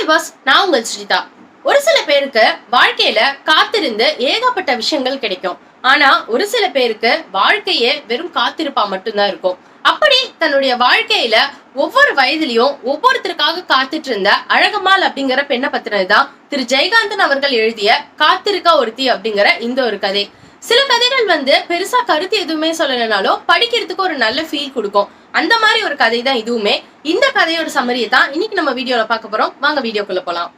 Hi boss நான் உங்கள் ஸ்ரீதா ஒரு சில பேருக்கு வாழ்க்கையில காத்திருந்து ஏகப்பட்ட விஷயங்கள் கிடைக்கும். ஆனா ஒரு சில பேருக்கு வாழ்க்கையே வெறும் காத்திருப்பா மட்டும்தான் இருக்கும். அப்படி தன்னுடைய வாழ்க்கையில ஒவ்வொரு வயதிலையும் ஒவ்வொருத்தருக்காக காத்துட்டு இருந்த அழகம்மாள் அப்படிங்கிற பெண்ணை பத்தினதுதான் திரு. ஜெயகாந்தன் அவர்கள் எழுதிய காத்திருக்கா ஒருத்தி அப்படிங்கிற இந்த ஒரு கதை. சில கதைகள் வந்து பெருசா கருத்து எதுவுமே சொல்லலைனாலும் படிக்கிறதுக்கு ஒரு நல்ல ஃபீல் கொடுக்கும். அந்த மாதிரி ஒரு கதை தான் இதுவுமே. இந்த கதையோட சம்மரியை தான் இன்னைக்கு நம்ம வீடியோல பார்க்க போறோம். வாங்க வீடியோக்குள்ள போலாம்.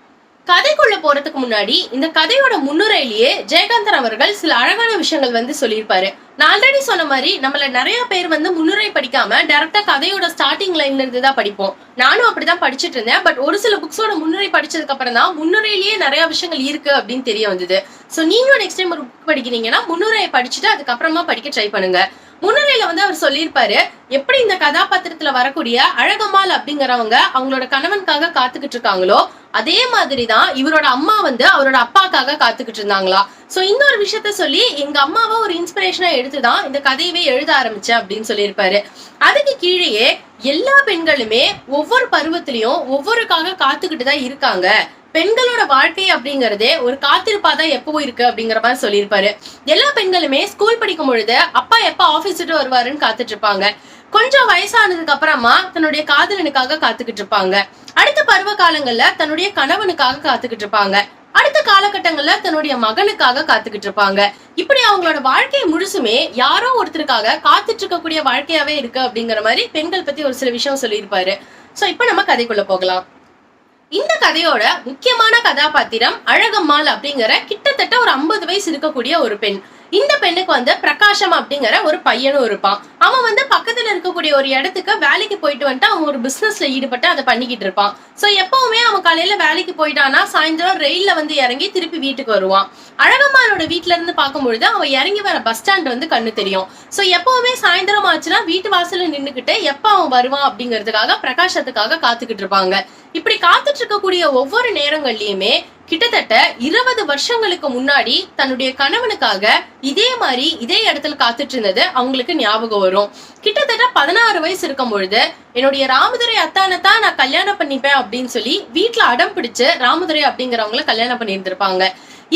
கதைக்குள்ள போறதுக்கு முன்னாடி இந்த கதையோட முன்னுரையிலேயே ஜெயகாந்தன் அவர்கள் சில அழகான விஷயங்கள் வந்து சொல்லியிருப்பாரு. நான் ஆல்ரெடி சொன்ன மாதிரி நம்மள நிறைய பேர் வந்து முன்னுரை படிக்காம டைரக்டா கதையோட ஸ்டார்டிங் லைன்ல இருந்து தான் படிப்போம். நானும் அப்படிதான் படிச்சுட்டு இருந்தேன். பட் ஒரு சில புக்ஸோட முன்னுரை படிச்சதுக்கு அப்புறம் தான் முன்னுரையிலேயே நிறைய விஷயங்கள் இருக்கு அப்படின்னு தெரிய வந்தது. சோ நீங்களும் நெக்ஸ்ட் டைம் ஒரு புக் படிக்கிறீங்கன்னா முன்னுரையை படிச்சுட்டு அதுக்கப்புறமா படிக்க ட்ரை பண்ணுங்க. முன்னுரையில வந்து அவர் சொல்லியிருப்பாரு எப்படி இந்த கதாபாத்திரத்துல வரக்கூடிய அழகம்மாள் அப்படிங்கிறவங்க அவங்களோட கணவனுக்காக காத்துக்கிட்டு இருக்காங்களோ அதே மாதிரிதான் இவரோட அம்மா வந்து அவரோட அப்பாக்காக காத்துக்கிட்டு இருந்தாங்களா? சோ இந்த ஒரு விஷயத்த சொல்லி எங்க அம்மாவை ஒரு இன்ஸ்பிரேஷனா எடுத்துதான் இந்த கதையவே எழுத ஆரம்பிச்சேன் அப்படின்னு சொல்லியிருப்பாரு. அதுக்கு கீழேயே எல்லா பெண்களுமே ஒவ்வொரு பருவத்திலையும் ஒவ்வொருக்காக காத்துக்கிட்டு தான் இருக்காங்க. பெண்களோட வாழ்க்கை அப்படிங்கறதே ஒரு காத்திருப்பா தான் எப்பவும் இருக்கு அப்படிங்கிற மாதிரி சொல்லியிருப்பாரு. எல்லா பெண்களுமே ஸ்கூல் படிக்கும் பொழுது அப்பா எப்ப ஆபீஸ் விட்டு வருவாருன்னு காத்துட்டு இருப்பாங்க. கொஞ்சம் வயசானதுக்கு அப்புறமா தன்னுடைய காதலனுக்காக காத்துக்கிட்டு இருப்பாங்க. அடுத்த பருவ காலங்கள்ல தன்னுடைய கணவனுக்காக காத்துக்கிட்டு இருப்பாங்க. அடுத்த காலகட்டங்கள்ல தன்னுடைய மகனுக்காக காத்துக்கிட்டு இருப்பாங்க. இப்படி அவங்களோட வாழ்க்கையை முழுசுமே யாரோ ஒருத்தருக்காக காத்துட்டு இருக்கக்கூடிய வாழ்க்கையாவே இருக்கு அப்படிங்கிற மாதிரி பெண்கள் பத்தி ஒரு சில விஷயம் சொல்லியிருப்பாரு. சோ இப்ப நம்ம கதைக்குள்ள போகலாம். இந்த கதையோட முக்கியமான கதாபாத்திரம் அழகம்மாள் அப்படிங்கிற கிட்டத்தட்ட ஒரு ஐம்பது வயசு இருக்கக்கூடிய ஒரு பெண். இந்த பெண்ணுக்கு வந்து பிரகாஷம் அப்படிங்கிற ஒரு பையனும் இருப்பான். அவன் வந்து பக்கத்துல இருக்கக்கூடிய ஒரு இடத்துக்கு வேலைக்கு போயிட்டு வந்துட்டு அவன் ஒரு பிசினஸ்ல ஈடுபட்டு அதை பண்ணிக்கிட்டு இருப்பான். சோ எப்பவுமே அவன் காலையில வேலைக்கு போயிட்டானா சாயந்தரம் ரயில்ல வந்து இறங்கி திருப்பி வீட்டுக்கு வருவான். அழகம்மாளோட வீட்டுல இருந்து பார்க்கும்பொழுது அவன் இறங்கி வர பஸ் ஸ்டாண்ட் வந்து கண்ணு தெரியும். சோ எப்பவுமே சாயந்தரம் ஆச்சுன்னா வீட்டு வாசல்ல நின்னுக்கிட்டு எப்ப அவன் வருவான் அப்படிங்கிறதுக்காக பிரகாசத்துக்காக காத்துக்கிட்டு இருப்பாங்க. இப்படி காத்துட்டு இருக்கக்கூடிய ஒவ்வொரு நேரங்கள்லயுமே கிட்டத்தட்ட இருபது வருஷங்களுக்கு முன்னாடி தன்னுடைய கணவனுக்காக இதே மாதிரி இதே இடத்துல காத்துட்டு இருந்தது அவங்களுக்கு ஞாபகம் வரும். கிட்டத்தட்ட பதினாறு வயசு இருக்கும் பொழுது என்னுடைய ராமதுரை அத்தானை தான் நான் கல்யாணம் பண்ணிப்பேன் அப்படின்னு சொல்லி வீட்டுல அடம் பிடிச்சு ராமதுரை அப்படிங்கிறவங்கள கல்யாணம் பண்ணியிருந்திருப்பாங்க.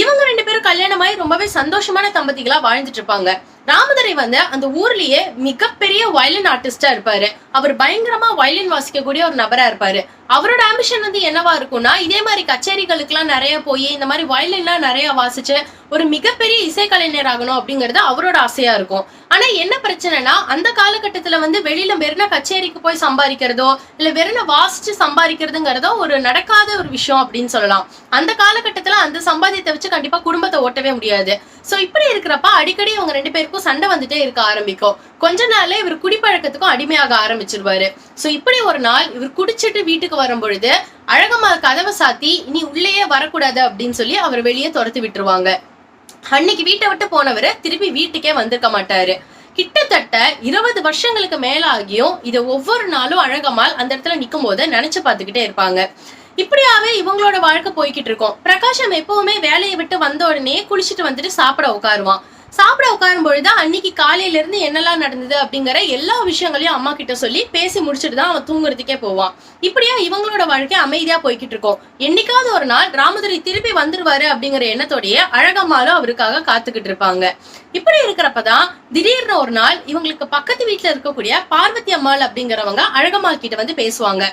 இவங்க ரெண்டு பேரும் கல்யாணமாயி ரொம்பவே சந்தோஷமான தம்பதிகளா வாழ்ந்துட்டு இருப்பாங்க ராமதுரை வந்து அந்த ஊர்லயே மிகப்பெரிய வயலின் ஆர்டிஸ்டா இருப்பாரு. அவர் பயங்கரமா வயலின் வாசிக்கக்கூடிய ஒரு நபரா இருப்பாரு. அவரோட ஆம்பிஷன் வந்து என்னவா இருக்கும்னா இதே மாதிரி கச்சேரிகளுக்கு எல்லாம் நிறைய போய் இந்த மாதிரி வயலின்லாம் நிறைய வாசிச்சு ஒரு மிகப்பெரிய இசைக்கலைஞர் ஆகணும் அப்படிங்கறது அவரோட ஆசையா இருக்கும். ஆனா என்ன பிரச்சனைனா அந்த காலகட்டத்துல வந்து வெளியில வெறும் கச்சேரிக்கு போய் சம்பாதிக்கிறதோ இல்ல வெறும் வாசிச்சு சம்பாதிக்கிறதுங்கிறதோ ஒரு நடக்காத ஒரு விஷயம் அப்படின்னு சொல்லலாம். அந்த காலகட்டத்துல அந்த சம்பாதியத்தை வச்சு கண்டிப்பா குடும்பத்தை ஓட்டவே முடியாது. ஸோ இப்படி இருக்கிறப்ப அடிக்கடி அவங்க ரெண்டு பேருக்கும் சண்டை வந்துட்டே இருக்க ஆரம்பிக்கும். கொஞ்ச நாள்ல இவர் குடிப்பழக்கத்துக்கும் அடிமையாக ஆரம்பிச்சிருவாரு. ஸோ இப்படி ஒரு நாள் இவர் குடிச்சிட்டு வீட்டுக்கு வரும் பொழுது அழகம்மா கதவை சாத்தி இனி உள்ளேயே வரக்கூடாது அப்படின்னு சொல்லி அவர் வெளியே துரத்து விட்டுருவாங்க. அன்னைக்கு வீட்டை விட்டு போனவர் திருப்பி வீட்டுக்கே வந்திருக்க மாட்டாரு. கிட்டத்தட்ட இருபது வருஷங்களுக்கு மேலாகியும் இதை ஒவ்வொரு நாளும் அழகம்மாள் அந்த இடத்துல நிற்கும் போது நினைச்சு பார்த்துக்கிட்டே இருப்பாங்க. இப்படியாவே இவங்களோட வாழ்க்கை போய்கிட்டு இருக்கும். பிரகாஷம் எப்பவுமே வேலையை விட்டு வந்த உடனே குளிச்சுட்டு வந்துட்டு சாப்பிட உட்காருவான். சாப்பிட உட்காரும் பொழுது அன்னைக்கு காலையில இருந்து என்னெல்லாம் நடந்தது அப்படிங்கிற எல்லா விஷயங்களையும் அம்மா கிட்ட சொல்லி பேசி முடிச்சுட்டு தான் அவன் தூங்குறதுக்கே போவான். இப்படியா இவங்களோட வாழ்க்கை அமைதியா போய்கிட்டு இருக்கும். என்னைக்காவது ஒரு நாள் ராமதுரை திருப்பி வந்துருவாரு அப்படிங்கிற எண்ணத்தோடயே அழகம்மாலும் அவருக்காக காத்துக்கிட்டு இருப்பாங்க. இப்படி இருக்கிறப்பதான் திடீர்னு ஒரு நாள் இவங்களுக்கு பக்கத்து வீட்டுல இருக்கக்கூடிய பார்வதி அம்மாள் அப்படிங்கிறவங்க அழகம்மாள் கிட்ட வந்து பேசுவாங்க.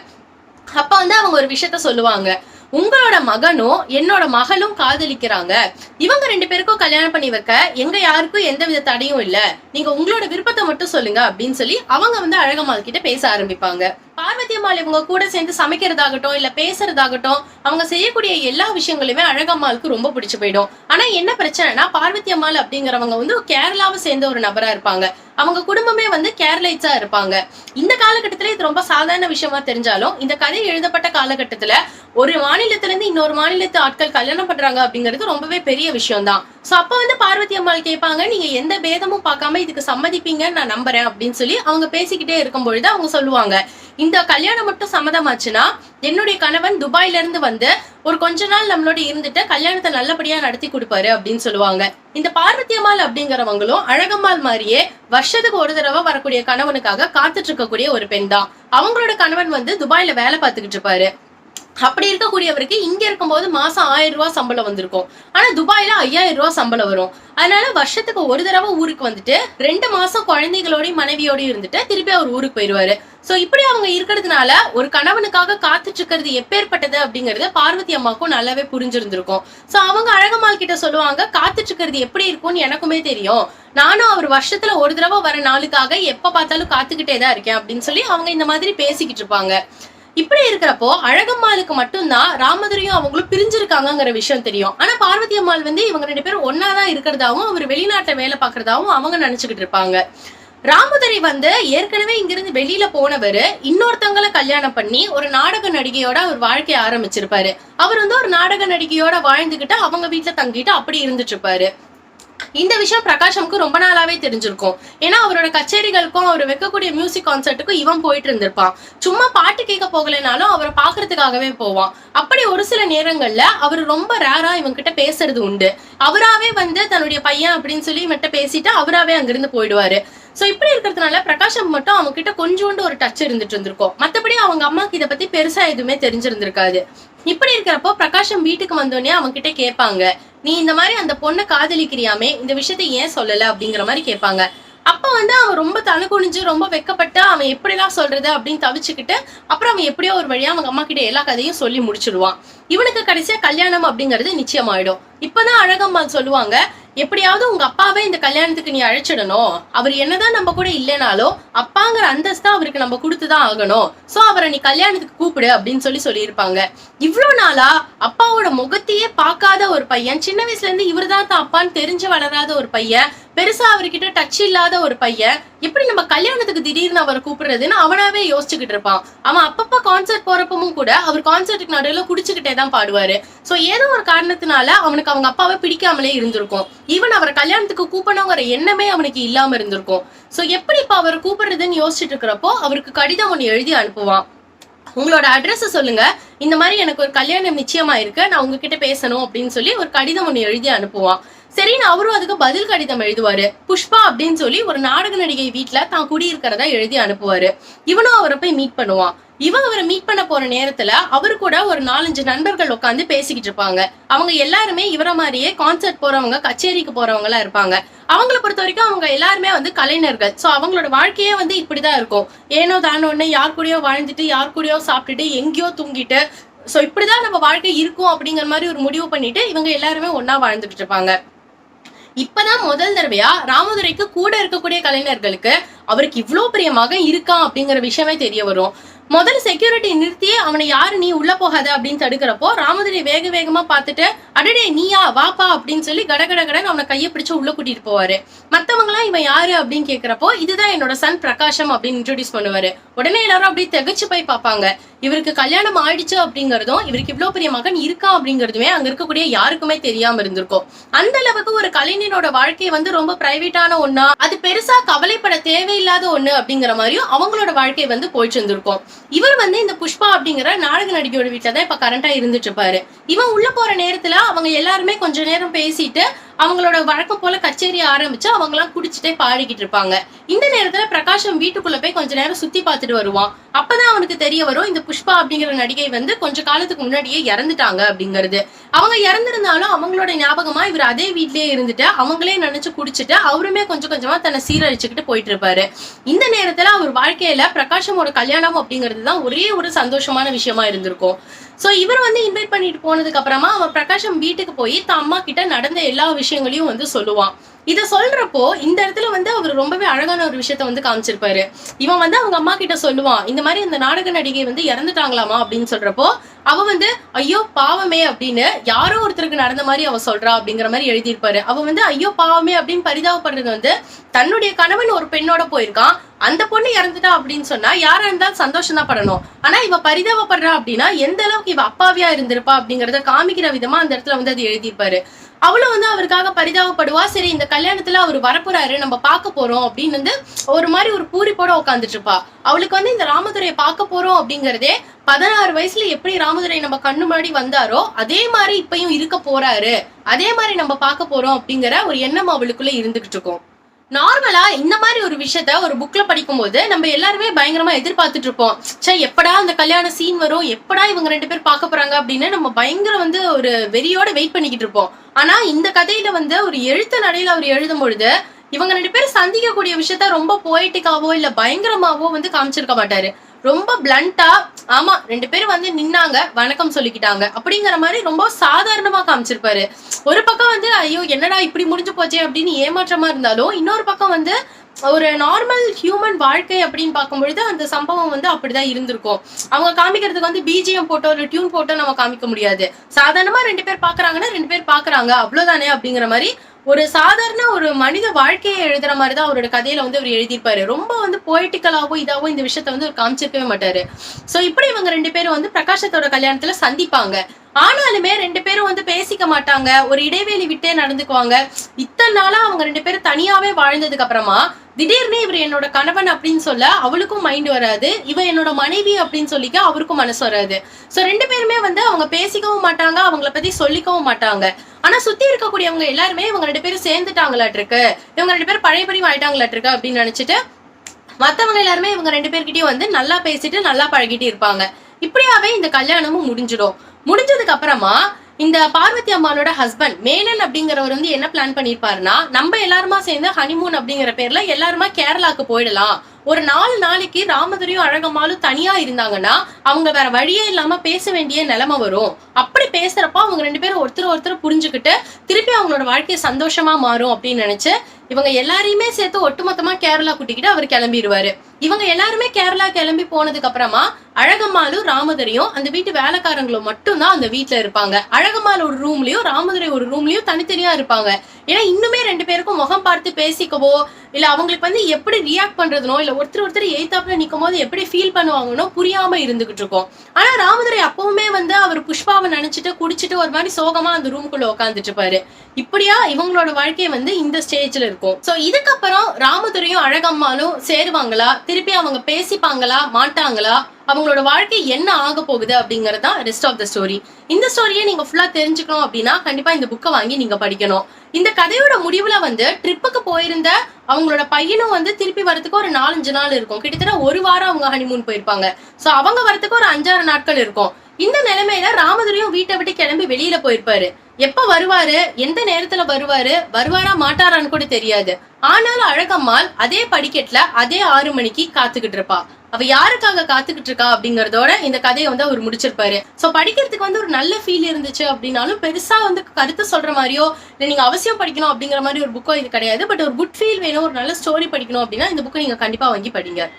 அப்ப வந்து அவங்க ஒரு விஷயத்த சொல்லுவாங்க. உங்களோட மகனும் என்னோட மகளும் காதலிக்கிறாங்க. இவங்க ரெண்டு பேருக்கும் கல்யாணம் பண்ணி வைக்க எங்க யாருக்கும் எந்த வித தடையும் இல்ல. நீங்க உங்களோட விருப்பத்தை மட்டும் சொல்லுங்க அப்படின்னு சொல்லி அவங்க வந்து அழகம்மாள் கிட்ட பேச ஆரம்பிப்பாங்க. பார்வதி அம்மாள் இவங்க கூட சேர்ந்து சமைக்கிறதாகட்டும் இல்ல பேசுறதாகட்டும் அவங்க செய்யக்கூடிய எல்லா விஷயங்களுமே அழகம்மாளுக்கு ரொம்ப பிடிச்சு போயிடும். ஆனா என்ன பிரச்சனைனா பார்வதி அம்மாள் அப்படிங்கிறவங்க வந்து கேரளாவை சேர்ந்த ஒரு நபரா இருப்பாங்க. அவங்க குடும்பமே வந்து கேரளைட்ஸா இருப்பாங்க. இந்த காலகட்டத்துல இது ரொம்ப சாதாரண விஷயமா தெரிஞ்சாலும் இந்த கதை எழுதப்பட்ட காலகட்டத்துல ஒரு மாநிலத்துல இருந்து இன்னொரு மாநிலத்து ஆட்கள் கல்யாணம் பண்றாங்க அப்படிங்கிறது ரொம்பவே பெரிய விஷயம் தான் சோ அப்ப வந்து பார்வதி அம்மாள் கேட்பாங்க நீங்க எந்த பேதமும் பார்க்காம இதுக்கு சம்மதிப்பீங்கன்னு நான் நம்புறேன் அப்படின்னு சொல்லி அவங்க பேசிக்கிட்டே இருக்கும் பொழுது அவங்க சொல்லுவாங்க. இந்த கல்யாணம் மட்டும் சம்மதமாச்சுன்னா என்னுடைய கணவன் துபாயில இருந்து வந்து ஒரு கொஞ்ச நாள் நம்மளோட இருந்துட்டு கல்யாணத்தை நல்லபடியா நடத்தி கொடுப்பாரு அப்படின்னு சொல்லுவாங்க. இந்த பார்வதி அம்மாள் அப்படிங்கிறவங்களும் அழகம்மாள் மாதிரியே வருஷத்துக்கு ஒரு தடவை வரக்கூடிய கணவனுக்காக காத்துட்டு இருக்கக்கூடிய ஒரு பெண் தான் அவங்களோட கணவன் வந்து துபாயில வேலை பார்த்துக்கிட்டு இருப்பாரு. அப்படி இருக்கக்கூடியவருக்கு இங்க இருக்கும்போது மாசம் ஆயிரம் ரூபாய் சம்பளம் வந்திருக்கும். ஆனா துபாயில ஐயாயிரம் ரூபாய் சம்பளம் வரும். அதனால வருஷத்துக்கு ஒரு தடவை ஊருக்கு வந்துட்டு ரெண்டு மாசம் குழந்தைகளோடய மனைவியோடய இருந்துட்டு திருப்பி அவர் ஊருக்கு போயிடுவாரு. சோ இப்படி அவங்க இருக்கிறதுனால ஒரு கணவனுக்காக காத்துட்டு இருக்கிறது எப்பேற்பட்டது அப்படிங்கறது பார்வதி அம்மாக்கும் நல்லாவே புரிஞ்சிருந்திருக்கும். சோ அவங்க அழகம்மாள் கிட்ட சொல்லுவாங்க காத்துட்டு இருக்கிறது எப்படி இருக்கும்னு எனக்குமே தெரியும். நானும் அவர் வருஷத்துல ஒரு தடவை வர நாளுக்காக எப்ப பார்த்தாலும் காத்துக்கிட்டே தான் இருக்கேன். அப்படின்னு சொல்லி அவங்க இந்த மாதிரி பேசிக்கிட்டு இருப்பாங்க. இப்படி இருக்கிறப்போ அழகம்மாளுக்கு மட்டும்தான் ராமதுரையும் அவங்களும் பிரிஞ்சிருக்காங்கிற விஷயம் தெரியும். ஆனா பார்வதி அம்மாள் வந்து இவங்க ரெண்டு பேரும் ஒன்னாதான் இருக்கிறதாவும் அவர் வெளிநாட்டை வேலை பார்க்கறதாவும் அவங்க நினைச்சுக்கிட்டு இருப்பாங்க. ராமதுரை வந்து ஏற்கனவே இங்கிருந்து வெளியில போனவர் இன்னொருத்தங்களை கல்யாணம் பண்ணி ஒரு நாடக நடிகையோட அவர் வாழ்க்கைய ஆரம்பிச்சிருப்பாரு. அவர் வந்து ஒரு நாடக நடிகையோட வாழ்ந்துகிட்டு அவங்க வீட்டுல தங்கிட்டு அப்படி இருந்துட்டு இருப்பாரு. இந்த விஷயம் பிரகாஷம்க்கு ரொம்ப நாளாவே தெரிஞ்சிருக்கும். ஏன்னா அவரோட கச்சேரிகளுக்கும் அவர் வைக்கக்கூடிய மியூசிக் கான்சர்ட்டுக்கும் இவன் போயிட்டு இருந்திருப்பான். சும்மா பாட்டு கேட்க போகலைனாலும் அவரை பாக்குறதுக்காகவே போவான். அப்படி ஒரு சில நேரங்கள்ல அவர் ரொம்ப ரேரா இவன் கிட்ட பேசுறது உண்டு. அவராவே வந்து தன்னுடைய பையன் அப்படின்னு சொல்லி இவன்கிட்ட பேசிட்டு அவராவே அங்கிருந்து போயிடுவாரு. சோ இப்படி இருக்கிறதுனால பிரகாஷம் மட்டும் அவங்க கிட்ட கொஞ்சோண்டு ஒரு டச் இருந்துட்டு இருந்திருக்கும். மத்தபடி அவங்க அம்மாக்கு இதை பத்தி பெருசா எதுவுமே தெரிஞ்சிருந்திருக்காது. இப்படி இருக்கிறப்போ பிரகாஷம் வீட்டுக்கு வந்தோடனே அவங்க கிட்ட கேட்பாங்க. நீ இந்த மாதிரி அந்த பொண்ணை காதலிக்கிறியாமே? இந்த விஷயத்த ஏன் சொல்லல? அப்படிங்கிற மாதிரி கேட்பாங்க. அப்ப வந்து அவன் ரொம்ப தனக்குனிஞ்சு குனிஞ்சு ரொம்ப வெக்கப்பட்டு அவன் எப்படிலாம் சொல்றது அப்படின்னு தவிச்சுக்கிட்டு அப்புறம் அவன் எப்படியோ ஒரு வழியா அவங்க அம்மா கிட்ட எல்லா கதையும் சொல்லி முடிச்சிடுவான். இவனுக்கு கடைசியா கல்யாணம் அப்படிங்கிறது நிச்சயமாயிடும். இப்பதான் அழகம்மா சொல்லுவாங்க எப்படியாவது உங்க அப்பாவே இந்த கல்யாணத்துக்கு நீ அழைச்சிடணும். அவர் என்னதான் நம்ம கூட இல்லைனாலும் அப்பாங்கிற அந்தஸ்தா அவருக்கு நம்ம கொடுத்துதான் ஆகணும். சோ அவரை நீ கல்யாணத்துக்கு கூப்பிடு அப்படின்னு சொல்லி சொல்லியிருப்பாங்க. இவ்வளவு நாளா அப்பாவோட முகத்தையே பார்க்காத ஒரு பையன் சின்ன வயசுல இருந்து இவர்தான் தான் அப்பான்னு தெரிஞ்சு வளராத ஒரு பையன் பெருசா அவர்கிட்ட டச் இல்லாத ஒரு பையன் எப்படி நம்ம கல்யாணத்துக்கு திடீர்னு அவரை கூப்பிடுறதுன்னு அவனாவே யோசிச்சுக்கிட்டு இருப்பான். அவன் அப்பப்ப கான்சர்ட் போறப்பவும் கூட அவர் கான்சர்ட்டுக்கு நடுவில் குடிச்சுக்கிட்டே தான் பாடுவாரு. ஸோ ஏதோ ஒரு காரணத்தினால அவனுக்கு அவங்க அப்பாவை பிடிக்காமலே இருந்திருக்கும். ஈவன் அவரை கல்யாணத்துக்கு கூப்பிடணுங்கிற எண்ணமே அவனுக்கு இல்லாம இருந்திருக்கும். சோ எப்படி இப்போ அவரை கூப்பிடுறதுன்னு யோசிச்சுட்டு இருக்கிறப்போ அவருக்கு கடிதம் ஒண்ணு எழுதி அனுப்புவான். உங்களோட அட்ரஸ் சொல்லுங்க. இந்த மாதிரி எனக்கு ஒரு கல்யாணம் நிச்சயமா இருக்கு. நான் உங்ககிட்ட பேசணும் அப்படின்னு சொல்லி ஒரு கடிதம் ஒண்ணு எழுதி அனுப்புவான். சரின்னு அவரும் அதுக்கு பதில் கடிதம் எழுதுவாரு. புஷ்பா அப்படின்னு சொல்லி ஒரு நாடக நடிகை வீட்டுல தான் குடியிருக்கிறதா எழுதி அனுப்புவாரு. இவனும் அவரை போய் மீட் பண்ணுவான். இவன் அவரை மீட் பண்ண போற நேரத்துல அவரு கூட ஒரு நாலஞ்சு நண்பர்கள் உட்காந்து பேசிக்கிட்டு இருப்பாங்க. அவங்க எல்லாருமே இவர மாதிரியே கான்சர்ட் போறவங்க கச்சேரிக்கு போறவங்க எல்லாம் இருப்பாங்க. அவங்கள பொறுத்த வரைக்கும் அவங்க எல்லாருமே வந்து கலைஞர்கள். சோ அவங்களோட வாழ்க்கையே வந்து இப்படிதான் இருக்கும். ஏனோ தானோன்னு யார் கூடயோ வாழ்ந்துட்டு யார் கூடயோ சாப்பிட்டுட்டு எங்கேயோ தூங்கிட்டு. சோ இப்படிதான் நம்ம வாழ்க்கை இருக்கும் அப்படிங்கிற மாதிரி ஒரு முடிவு பண்ணிட்டு இவங்க எல்லாருமே ஒன்னா வாழ்ந்துட்டு இருப்பாங்க. இப்பதான் முதல் தடவையா ராமதுரைக்கு கூட இருக்கக்கூடிய கலைஞர்களுக்கு அவருக்கு இவ்ளோ பெரிய மகன் இருக்கான் அப்படிங்கிற விஷயமே தெரிய வரும். முதல்ல செக்யூரிட்டி நிறுத்தி அவனை யாரு நீ உள்ள போகாத அப்படின்னு தடுக்கிறப்போ ராமதுரை வேக வேகமா பார்த்துட்டு அடடே நீயா வாப்பா அப்படின்னு சொல்லி கட கடன் அவனை கையை பிடிச்சு உள்ள கூட்டிட்டு போவாரு. மத்தவங்களாம் இவன் யாரு அப்படின்னு கேக்குறப்போ இதுதான் என்னோட சன் பிரகாஷம் அப்படின்னு இன்ட்ரோடியூஸ் பண்ணுவாரு. உடனே எல்லாரும் அப்படியே திகச்சு போய் பார்ப்பாங்க. இவருக்கு கல்யாணம் ஆயிடுச்சு அப்படிங்கறதும் இவருக்கு இவ்வளவு பெரிய மகன் இருக்கா அப்படிங்கறதுமே அங்க இருக்கக்கூடிய யாருக்குமே தெரியாம இருந்திருக்கும். அந்த அளவுக்கு ஒரு கலைஞனோட வாழ்க்கை வந்து ரொம்ப பிரைவேட்டான ஒன்னா அது பெருசா கவலைப்பட தேவையில்லாத ஒண்ணு அப்படிங்கிற மாதிரியும் அவங்களோட வாழ்க்கை வந்து போயிட்டு இருந்திருக்கும். இவர் வந்து இந்த புஷ்பா அப்படிங்கிற நாடக நடிகையோட வீட்டில் தான் இப்போ கரண்டாக இருந்துட்டு இருப்பாரு. இவன் உள்ள போற நேரத்தில் அவங்க எல்லாருமே கொஞ்ச நேரம் பேசிட்டு அவங்களோட வழக்கம் போல கச்சேரி ஆரம்பிச்சு அவங்க எல்லாம் குடிச்சிட்டே பாடிக்கிட்டு இருப்பாங்க. இந்த நேரத்துல பிரகாஷம் வீட்டுக்குள்ள போய் கொஞ்ச நேரம் சுத்தி பார்த்துட்டு வருவான். அப்பதான் அவனுக்கு தெரிய வரும் இந்த புஷ்பா அப்படிங்கிற நடிகை வந்து கொஞ்ச காலத்துக்கு முன்னாடியே இறந்துட்டாங்க அப்படிங்கிறது. அவங்க இறந்திருந்தாலும் அவங்களோட ஞாபகமா இவர் அதே வீட்லயே இருந்துட்டு அவங்களே நினைச்சு குடிச்சிட்டு அவருமே கொஞ்சம் கொஞ்சமா தன்னை சீரழிச்சுக்கிட்டு போயிட்டு இருப்பாரு. இந்த நேரத்துல அவர் வாழ்க்கையில பிரகாஷமோட கல்யாணம் அப்படிங்கிறது தான் ஒரே ஒரு சந்தோஷமான விஷயமா இருந்திருக்கும். ஸோ இவர் வந்து இன்வைட் பண்ணிட்டு போனதுக்கு அப்புறமா அவன் பிரகாஷம் வீட்டுக்கு போய் தான் அம்மா கிட்ட நடந்த எல்லா விஷயங்களையும் வந்து சொல்லுவான். இதை சொல்றப்போ இந்த இடத்துல வந்து அவர் ரொம்பவே அழகான ஒரு விஷயத்த வந்து காமிச்சிருப்பாரு. இவன் வந்து அவங்க அம்மா கிட்ட சொல்லுவான் இந்த மாதிரி இந்த நாடக நடிகை வந்து இறந்துட்டாங்களாமா? அப்படின்னு சொல்றப்போ அவ வந்து ஐயோ பாவமே அப்படின்னு யாரோ ஒருத்தருக்கு நடந்த மாதிரி அவ சொல்றா அப்படிங்கிற மாதிரி எழுதியிருப்பாரு. அவ வந்து ஐயோ பாவமே அப்படின்னு பரிதாபப்படுறது வந்து தன்னுடைய கணவன் ஒரு பெண்ணோட போயிருக்கான். அந்த பொண்ணு இறந்துட்டா அப்படின்னு சொன்னா யாரா இருந்தாலும் சந்தோஷம் தான் படணும். ஆனா இவ பரிதாபப்படுறா அப்படின்னா எந்த அளவுக்கு இவ அப்பாவியா இருந்திருப்பா அப்படிங்கறத காமிக்கிற விதமா அந்த இடத்துல வந்து அது எழுதியிருப்பாரு. அவளும் வந்து அவருக்காக பரிதாபப்படுவா சரி இந்த கல்யாணத்துல அவர் வரப்போறாரு நம்ம பார்க்க போறோம் அப்படின்னு வந்து ஒரு மாதிரி ஒரு பூரிப்போட உட்காந்துட்டு இருப்பா. அவளுக்கு வந்து இந்த ராமதுரையை பார்க்க போறோம் அப்படிங்கறதே பதினாறு வயசுல எப்படி ராமதுரை நம்ம கண்ணு முன்னாடி வந்தாரோ அதே மாதிரி இப்பயும் இருக்க போறாரு. அதே மாதிரி நம்ம பார்க்க போறோம் அப்படிங்கிற ஒரு எண்ணம் அவளுக்குள்ள இருந்துகிட்டு இருக்கும். நார்மலா இந்த மாதிரி ஒரு விஷயத்த ஒரு புக்ல படிக்கும்போது நம்ம எல்லாருமே பயங்கரமா எதிர்பார்த்துட்டு இருப்போம். சே எப்படா அந்த கல்யாண சீன் வரும்? எப்படா இவங்க ரெண்டு பேர் பார்க்க போறாங்க அப்படின்னு நம்ம பயங்கர வந்து ஒரு வெறியோட வெயிட் பண்ணிக்கிட்டு இருப்போம். ஆனா இந்த கதையில வந்து ஒரு எழுத்து நடையில அவர் எழுதும் பொழுது இவங்க ரெண்டு பேரும் சந்திக்கக்கூடிய விஷயத்த ரொம்ப போயிட்டிக்காவோ இல்ல பயங்கரமாவோ வந்து காமிச்சிருக்க மாட்டாரு. ரொம்ப பிளண்டா ஆமா ரெண்டு பேரும் வந்து நின்னாங்க வணக்கம் சொல்லிக்கிட்டாங்க. அப்படிங்கிற மாதிரி ரொம்ப சாதாரணமா காமிச்சிருப்பாரு. ஒரு பக்கம் வந்து ஐயோ என்னடா இப்படி முடிஞ்சு போச்சே அப்படின்னு ஏமாற்றமா இருந்தாலும் இன்னொரு பக்கம் வந்து ஒரு நார்மல் ஹியூமன் வாழ்க்கை அப்படின்னு பார்க்கும்பொழுது அந்த சம்பவம் வந்து அப்படிதான் இருந்திருக்கும். அவங்க காமிக்கிறதுக்கு வந்து பிஜிஎம் போட்டோ ஒரு டியூன் போட்டோ நம்ம காமிக்க முடியாது. சாதாரணமா ரெண்டு பேர் பாக்குறாங்கன்னா ரெண்டு பேர் பாக்குறாங்க அவ்வளவுதானே அப்படிங்கிற மாதிரி ஒரு சாதாரண ஒரு மனித வாழ்க்கையை எழுதுற மாதிரி தான் அவரோட கதையில வந்து அவர் எழுதியிருப்பாரு. ரொம்ப வந்து போய்டிக்கலாவோ இதாவோ இந்த விஷயத்த வந்து அவர் காமிச்சிருக்கவே மாட்டாரு. ஸோ இப்படி இவங்க ரெண்டு பேரும் வந்து பிரகாஷத்தோட கல்யாணத்துல சந்திப்பாங்க. ஆனாலுமே ரெண்டு பேரும் வந்து பேசிக்க மாட்டாங்க. ஒரு இடைவெளி விட்டே நடந்துக்குவாங்க. இத்தனை நாளா அவங்க ரெண்டு பேரும் தனியாவே வாழ்ந்ததுக்கு அப்புறமா திடீர்னு இவர் என்னோட கணவன் அப்படின்னு சொல்ல அவளுக்கும் மைண்ட் வராது. இவ என்னோட மனைவி அப்படின்னு சொல்லிக்க அவருக்கும் மனசு வராது. ஸோ ரெண்டு பேருமே வந்து அவங்க பேசிக்கவும் மாட்டாங்க அவங்கள பத்தி சொல்லிக்கவும் மாட்டாங்க. ஆனா சுத்தி இருக்கக்கூடியவங்க எல்லாருமே இவங்க ரெண்டு பேரும் சேர்ந்துட்டாங்களாட்டு இருக்கு இவங்க ரெண்டு பேரும் பழையபடி ஆயிட்டாங்களாட்டு இருக்கு அப்படின்னு நினைச்சிட்டு மத்தவங்க எல்லாருமே இவங்க ரெண்டு பேர்கிட்டயும் வந்து நல்லா பேசிட்டு நல்லா பழகிட்டு இருப்பாங்க. இப்படியாவே இந்த கல்யாணமும் முடிஞ்சிடும். முடிஞ்சதுக்கு அப்புறமா இந்த பார்வதி அம்மானோட ஹஸ்பண்ட் மேனன் அப்படிங்கிறவர் வந்து என்ன பிளான் பண்ணிருப்பாருன்னா நம்ம எல்லாருமா சேர்ந்து ஹனிமூன் அப்படிங்கிற பேர்ல எல்லாருமா கேரளாக்கு போயிடலாம். ஒரு நாலு நாளைக்கு ராமதுரையும் அழகம்மாளும் தனியா இருந்தாங்கன்னா அவங்க வேற வழியே இல்லாம பேச வேண்டிய நிலைமை வரும். அப்படி பேசுறப்ப அவங்க ரெண்டு பேரும் ஒருத்தர் ஒருத்தர் புரிஞ்சுக்கிட்டு திருப்பி அவங்களோட வாழ்க்கை சந்தோஷமா மாறும் அப்படின்னு நினைச்சு இவங்க எல்லாரையுமே சேர்த்து ஒட்டுமொத்தமா கேரளா கூட்டிக்கிட்டு அவர் கிளம்பிடுவாரு இவங்க எல்லாருமே கேரளா கிளம்பி போனதுக்கு அப்புறமா அழகம்மாளும் ராமதுரையும் அந்த வீட்டு வேலைக்காரங்களும் மட்டும்தான் அந்த வீட்டுல இருப்பாங்க. அழகம்மாள் ஒரு ரூம்லயும் ராமதுரை ஒரு ரூம்லயும் தனித்தனியா இருப்பாங்க. ஏன்னா இன்னுமே ரெண்டு பேருக்கும் முகம் பார்த்து பேசிக்கவோ இல்ல அவங்களுக்கு வந்து எப்படி ரியாக்ட் பண்றதுனோ இல்ல ஒருத்தர் ஒருத்தர் எய்தாப்புல நிக்கும் போது எப்படி ஃபீல் பண்ணுவாங்கன்னோ புரியாம இருந்துகிட்டு இருக்கோம். ஆனா ராமதுரை அப்பவுமே வந்து அவர் புஷ்பாவை நினைச்சிட்டு குடிச்சிட்டு ஒரு மாதிரி சோகமா அந்த ரூம்குள்ள உட்காந்துட்டு இருப்பாரு. இப்படியா இவங்களோட வாழ்க்கை வந்து இந்த ஸ்டேஜ்ல இருக்கும். சோ இதுக்கப்புறம் ராமதுரையும் அழகம்மாளும் சேருவாங்களா? திருப்பி அவங்க பேசிப்பாங்களா மாட்டாங்களா? அவங்களோட வாழ்க்கை என்ன ஆக போகுது அப்படிங்கறது தான் ரெஸ்ட் ஆஃப் த ஸ்டோரி இந்த ஸ்டோரியை நீங்க ஃபுல்லா தெரிஞ்சுக்கணும் அப்படின்னா கண்டிப்பா இந்த புக்கை வாங்கி நீங்க படிக்கணும். இந்த கதையோட முடிவுல வந்து ட்ரிப்புக்கு போயிருந்த அவங்களோட பையனும் வந்து திருப்பி வரதுக்கு ஒரு நாலஞ்சு நாள் இருக்கும். கிட்டத்தட்ட ஒரு வாரம் அவங்க ஹனிமூன் போயிருப்பாங்க. சோ அவங்க வரதுக்கு ஒரு அஞ்சாறு நாட்கள் இருக்கும். இந்த நிலைமையில ராமதுரையும் வீட்டை விட்டு கிளம்பி வெளியில போயிருப்பாரு. எப்ப வருவாரு? எந்த நேரத்துல வருவாரு? வருவாரா மாட்டாரான்னு கூட தெரியாது. ஆனாலும் அழகம்மாள் அதே படிக்கட்டுல அதே ஆறு மணிக்கு காத்துக்கிட்டு இருப்பா. அவ யாருக்காக காத்துக்கிட்டு இருக்கா அப்படிங்கறதோட இந்த கதையை வந்து அவர் முடிச்சிருப்பாரு. சோ படிக்கிறதுக்கு வந்து ஒரு நல்ல ஃபீல் இருந்துச்சு அப்படின்னாலும் பெருசா வந்து கருத்து சொல்ற மாதிரியோ இல்ல நீங்க அவசியம் படிக்கணும் அப்படிங்கிற மாதிரி ஒரு புக்கோ இது கிடையாது. பட் ஒரு குட் ஃபீல் வேணும் ஒரு நல்ல ஸ்டோரி படிக்கணும் அப்படின்னா இந்த புக்கை நீங்க கண்டிப்பா வாங்கி படிங்க.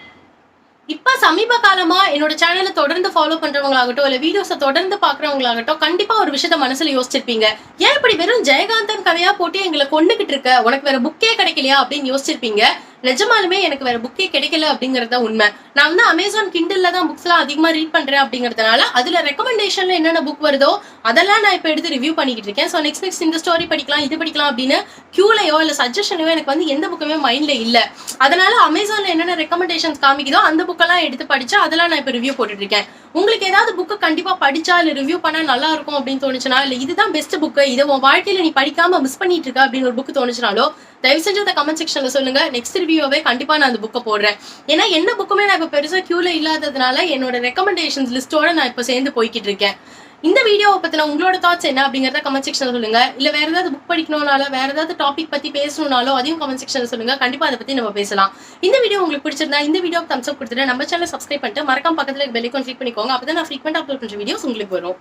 இப்போ சமீப காலமா என்னோட சேனலை தொடர்ந்து ஃபாலோ பண்றவங்களாகட்டும் இல்ல வீடியோஸை தொடர்ந்து பாக்குறவங்களாகட்டும் கண்டிப்பா ஒரு விஷயத்த மனசுல யோசிச்சிருப்பீங்க. ஏன் இப்படி வெறும் ஜெயகாந்தன் கதையா போட்டு எங்களை கொண்டுகிட்டு இருக்க? உனக்கு வேற புக்கே கிடைக்கலையா? அப்படின்னு யோசிச்சிருப்பீங்க. நிஜமாலுமே எனக்கு வேற புக்கே கிடைக்கல அப்படிங்கறத தான் உண்மை. நான் வந்து அமேசான் கிண்டல்ல தான் புக்ஸ் எல்லாம் அதிகமா ரீட் பண்றேன் அப்படிங்கறதுனால அதுல ரெக்கமெண்டேஷன்ல என்னென்ன புக் வருதோ அதெல்லாம் நான் இப்ப எடுத்து ரிவ்யூ பண்ணிக்கிட்டு இருக்கேன். ஸோ நெக்ஸ்ட் நெக்ஸ்ட் இந்த ஸ்டோரி படிக்கலாம் இது படிக்கலாம் அப்படின்னு கியூலையோ இல்ல சஜஷனையோ எனக்கு வந்து எந்த புக்குமே மைண்ட்ல இல்ல. அதனால அமேசான்ல என்னென்ன ரெக்கமெண்டேஷன்ஸ் காமிக்குதோ அந்த புக்கெல்லாம் எடுத்து படிச்சு அதெல்லாம் நான் இப்ப ரிவ்யூ போட்டுட்டு இருக்கேன். உங்களுக்கு ஏதாவது புக்கை கண்டிப்பாக படிச்சா இல்லை ரிவ்யூ பண்ணால் நல்லா இருக்கும் அப்படின்னு தோணுச்சுனா இல்லை இதுதான் பெஸ்ட் புக்கு இதை உன் வாழ்க்கையில் நீ படிக்காம மிஸ் பண்ணிட்டு இருக்க அப்படின்னு ஒரு புக் தோணுச்சுனாலோ தயவு செஞ்சு அந்த கமெண்ட் செக்ஷன்ல சொல்லுங்க. நெக்ஸ்ட் ரிவ்யூவே கண்டிப்பா நான் அந்த புக்கை போடுறேன். ஏன்னா என்ன புக்குமே நான் இப்ப பெருசா கியூல இல்லாததுனால என்னோட ரெக்கமெண்டேஷன்ஸ் லிஸ்டோட நான் இப்ப சேர்ந்து போய்கிட்டு இருக்கேன். இந்த வீடியோவை பத்தின உங்களோட தாட்ஸ் என்ன அப்படிங்கறத கமெண்ட் செக்ஷன்ல சொல்லுங்க. இல்ல வேற ஏதாவது புக் படிக்கணும்னாலோ வேற ஏதாவது டாபிக் பத்தி பேசணுனாலோ அதையும் கமெண்ட் செக்ஷன்ல சொல்லுங்க. கண்டிப்பா அதை பத்தி நம்ம பேசலாம். இந்த வீடியோ உங்களுக்கு பிடிச்சிருந்தா இந்த வீடியோ தம்ஸ் அப் கொடுத்துட்டு நம்ம சேனல் சப்ஸ்கிரைப் பண்ணிட்டு மறக்காம பக்கத்துல பெல் கிளிக் பண்ணிக்கோங்க. அப்பதான் நான் ஃப்ரீக்வெண்ட் அப்லோட் பண்ற வீடியோஸ் உங்களுக்கு வரும்.